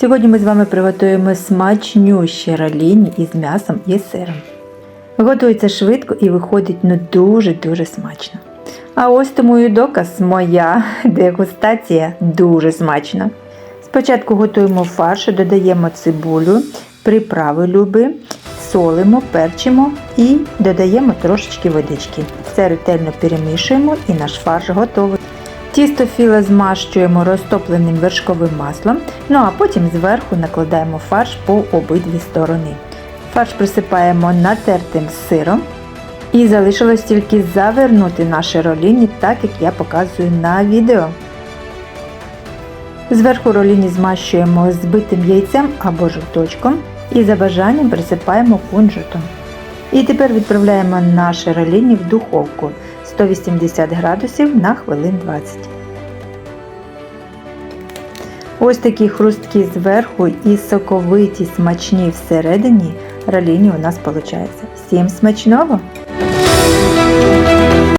Сьогодні ми з вами приготуємо смачнющі раліні із м'ясом і сиром. Готується швидко і виходить ну дуже-дуже смачно. А ось тому і доказ моя дегустація дуже смачна. Спочатку готуємо фарш, додаємо цибулю, приправи люби, солимо, перчимо і додаємо трошечки водички. Все ретельно перемішуємо і наш фарш готовий. Тісто філе змащуємо розтопленим вершковим маслом, ну а потім зверху накладаємо фарш по обидві сторони. Фарш присипаємо натертим сиром. І залишилось тільки завернути наші роліні, так як я показую на відео. Зверху роліні змащуємо збитим яйцем або жовточком і за бажанням присипаємо кунжутом. І тепер відправляємо наші роліні в духовку 180 градусів на хвилин 20. Ось такі хрусткі зверху і соковиті смачні всередині раліні у нас виходить. Всім смачного!